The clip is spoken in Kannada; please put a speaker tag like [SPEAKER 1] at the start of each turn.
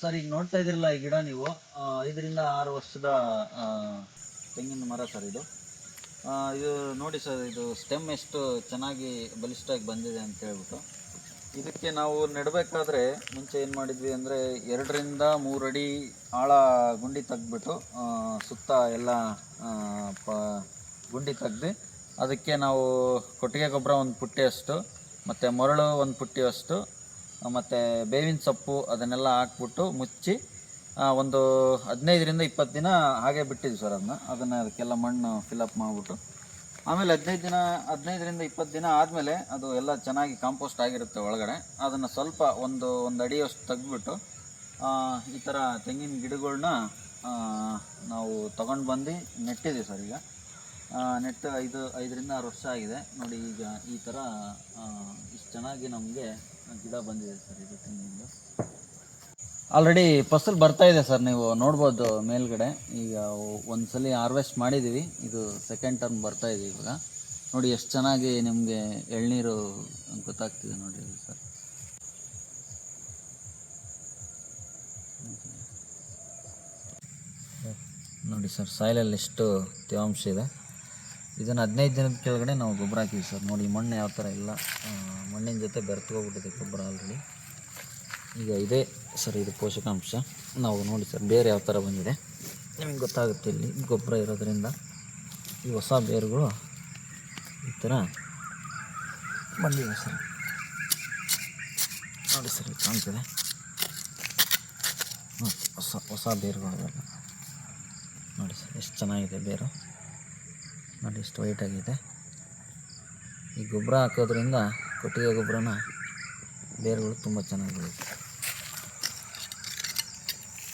[SPEAKER 1] ಸರ್, ಈಗ ನೋಡ್ತಾ ಇದ್ದೀರಲ್ಲ ಈ ಗಿಡ ನೀವು. ಐದರಿಂದ ಆರು ವರ್ಷದ ತೆಂಗಿನ ಮರ ಸರ್ ಇದು. ಇದು ನೋಡಿ ಸರ್, ಇದು ಸ್ಟೆಮ್ ಎಷ್ಟು ಚೆನ್ನಾಗಿ ಬಲಿಷ್ಠವಾಗಿ ಬಂದಿದೆ ಅಂತ ಹೇಳ್ಬಿಟ್ಟು. ಇದಕ್ಕೆ ನಾವು ನೆಡಬೇಕಾದ್ರೆ ಮುಂಚೆ ಏನು ಮಾಡಿದ್ವಿ ಅಂದರೆ ಎರಡರಿಂದ ಮೂರು ಅಡಿ ಆಳ ಗುಂಡಿ ತೆಗ್ದುಬಿಟ್ಟು ಸುತ್ತ ಎಲ್ಲ ಪ, ಗುಂಡಿ ತೆಗ್ದು ಅದಕ್ಕೆ ನಾವು ಕೊಟ್ಟಿಗೆ ಗೊಬ್ಬರ ಒಂದು ಪುಟ್ಟಿಯಷ್ಟು ಮತ್ತು ಮರಳು ಒಂದು ಪುಟ್ಟಿಯಷ್ಟು ಮತ್ತು ಬೇವಿನ ಸೊಪ್ಪು ಅದನ್ನೆಲ್ಲ ಹಾಕ್ಬಿಟ್ಟು ಮುಚ್ಚಿ ಒಂದು ಹದಿನೈದರಿಂದ ಇಪ್ಪತ್ತು ದಿನ ಹಾಗೆ ಬಿಟ್ಟಿದ್ವಿ ಸರ್ ಅದನ್ನ. ಅದನ್ನು ಅದಕ್ಕೆಲ್ಲ ಮಣ್ಣು ಫಿಲಪ್ ಮಾಡಿಬಿಟ್ಟು. ಆಮೇಲೆ ಹದಿನೈದು ದಿನ, ಹದಿನೈದರಿಂದ ಇಪ್ಪತ್ತು ದಿನ ಆದಮೇಲೆ ಅದು ಎಲ್ಲ ಚೆನ್ನಾಗಿ ಕಾಂಪೋಸ್ಟ್ ಆಗಿರುತ್ತೆ ಒಳಗಡೆ. ಅದನ್ನು ಸ್ವಲ್ಪ ಒಂದು ಒಂದು ಅಡಿಯಷ್ಟು ತೆಗೆದ್ಬಿಟ್ಟು ಈ ಥರ ತೆಂಗಿನ ಗಿಡಗಳನ್ನ ನಾವು ತಗೊಂಡು ಬಂದು ನೆಟ್ಟಿದ್ದೀವಿ ಸರ್ ಈಗ. ಆ, ನೆಟ್ಟು ಐದು ಐದರಿಂದ ಆರು ವರ್ಷ ಆಗಿದೆ. ನೋಡಿ ಈಗ ಈ ಥರ ಇಷ್ಟು ಚೆನ್ನಾಗಿ ನಮಗೆ ಗಿಡ ಬಂದಿದೆ ಸರ್ ಇದು ತಿಂಗಳಿಂದ ಆಲ್ರೆಡಿ ಫಸಲ್ ಬರ್ತಾ ಇದೆ ಸರ್ ನೀವು ನೋಡ್ಬೋದು ಮೇಲ್ಗಡೆ. ಈಗ ಒಂದ್ಸಲಿ ಹಾರ್ವೆಸ್ಟ್ ಮಾಡಿದ್ದೀವಿ ಇದು ಸೆಕೆಂಡ್ ಟರ್ಮ್ ಬರ್ತಾ ಇದೆ ಇವಾಗ. ನೋಡಿ ಎಷ್ಟು ಚೆನ್ನಾಗಿ ನಿಮಗೆ ಎಳ್ನೀರು ಗೊತ್ತಾಗ್ತಿದೆ ನೋಡಿ ಸರ್. ನೋಡಿ ಸರ್ ಸಾಯಿಲಲ್ಲಿ ಎಷ್ಟು ತೇವಾಂಶ ಇದೆ. ಇದನ್ನು ಹದಿನೈದು ದಿನದ ಕೆಳಗಡೆ ನಾವು ಗೊಬ್ಬರ ಹಾಕಿವಿ ಸರ್. ನೋಡಿ ಮಣ್ಣು ಯಾವ ಥರ ಇಲ್ಲ. ಮಣ್ಣಿನ ಜೊತೆ ಬೆರೆತ್ಕೋಗ್ಬಿಟ್ಟಿದೆ ಗೊಬ್ಬರ ಆಲ್ರೆಡಿ ಈಗ ಇದೇ ಸರ್, ಇದು ಪೋಷಕಾಂಶ. ನಾವು ನೋಡಿ ಸರ್, ಬೇರೆ ಯಾವ ಥರ ಬಂದಿದೆ. ನಿಮಗೆ ಗೊತ್ತಾಗುತ್ತೆ ಇಲ್ಲಿ ಗೊಬ್ಬರ ಇರೋದ್ರಿಂದ ಈ ಹೊಸ ಬೇರುಗಳು ಈ ಥರ ಬಂದಿದೆ ಸರ್. ನೋಡಿ ಸರ್ ಕಾಣ್ತದೆ. ಹೊಸ ಹೊಸ ಬೇರುಗಳು. ನೋಡಿ ಸರ್, ಎಷ್ಟು ಚೆನ್ನಾಗಿದೆ ಬೇರು. ನೋಡಿ ಇಷ್ಟು ವೈಟ್ ಆಗಿದೆ. ಈ ಗೊಬ್ಬರ ಹಾಕೋದ್ರಿಂದ ಕೊಟ್ಟಿಗೆ ಗೊಬ್ಬರನ ಬೇರುಗಳು ತುಂಬ ಚೆನ್ನಾಗಿ ಬೆಳೆಯುತ್ತೆ